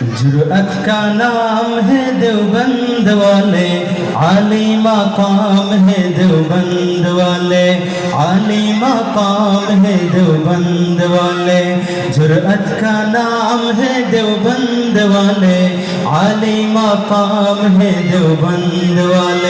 جرعت کا نام ہے دیوبند والے عالی مقام ہے دیوبند والے عالی مقام ہے دیوبند والے جرعت کا نام ہے دیوبند والے عالی مقام ہے دیوبند والے۔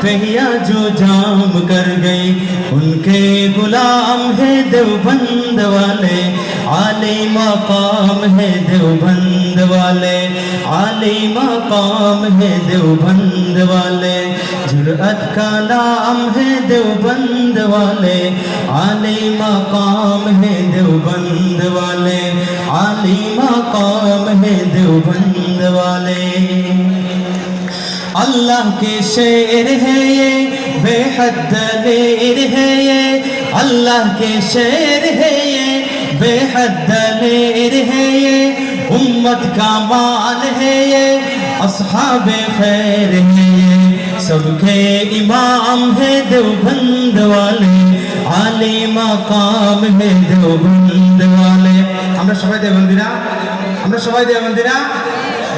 کہیا جو جام کر گئی، ان کے غلام ہے دیوبند والے۔ عالی مقام ہے دیوبند والے۔ عالی مقام ہے دیوبند والے۔ جرعت کا نام ہے دیوبند والے۔ عالی مقام ہے دیوبند والے۔ عالی مقام ہے دیوبند والے۔ اللہ کے شیر ہے یہ بے حد دلیر ہے یہ اللہ کے شیر ہے یہ بے حد دلیر ہے یہ امت کا مال ہے یہ اصحاب خیر ہے یہ سب کے امام ہے دیوبند والے عالی مقام ہے دیوبند والے ہم نے سبھی دیوبندی نا ہم نے سبھی دیوبندی نا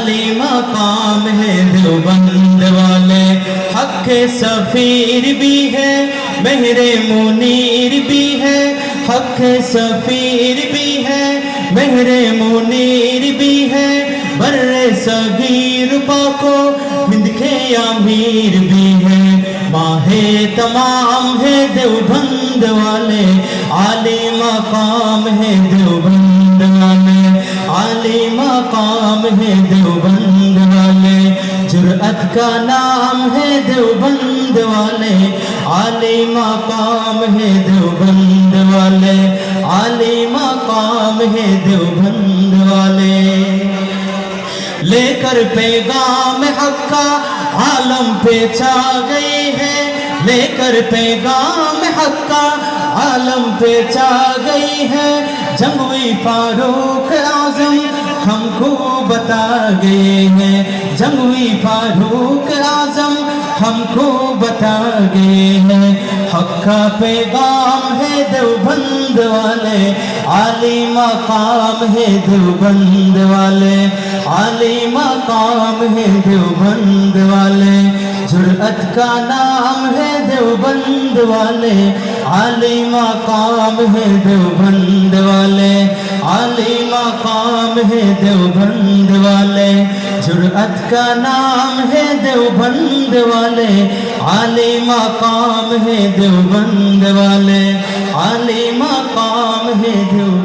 علی مقام ہے دیوبند والے حق سفیر بھی ہے، مہر منیر بھی ہے، حق سفیر بھی ہے، مہر منیر بھی ہے، بر صغیر پاکو ہند کے امیر بھی ہے۔ ماہ تمام ہے، دیوبند والے عالی مقام ہے، دیوبند ہے دیوبند والے۔ جرعت کا نام ہے دیوبند والے۔ عالی مقام ہے دیوبند والے۔ عالی مقام ہے دیوبند والے۔ لے کر پیغام حق کا عالم پہ چھا گئی ہے۔ لے کر پیغام حق کا عالم پہ چھا گئی ہے۔ جنگوی فاروق اعظم ہم کو بتا گئے ہیں۔ جنگوی فاروق اعظم ہم کو بتا گئے ہیں۔ حق کا پیغام ہے دیوبند والے، عالی مقام ہے دیوبند والے۔ عالی مقام ہے دیوبند والے۔ جرعت کا نام ہے دیوبند والے۔ عالی مقام ہے دیوبند والے۔ ہے دیوبند والے۔ جرعت کا نام ہے دیوبند والے۔ عالی مقام ہے دیوبند والے۔ عالی مقام ہے دیوبند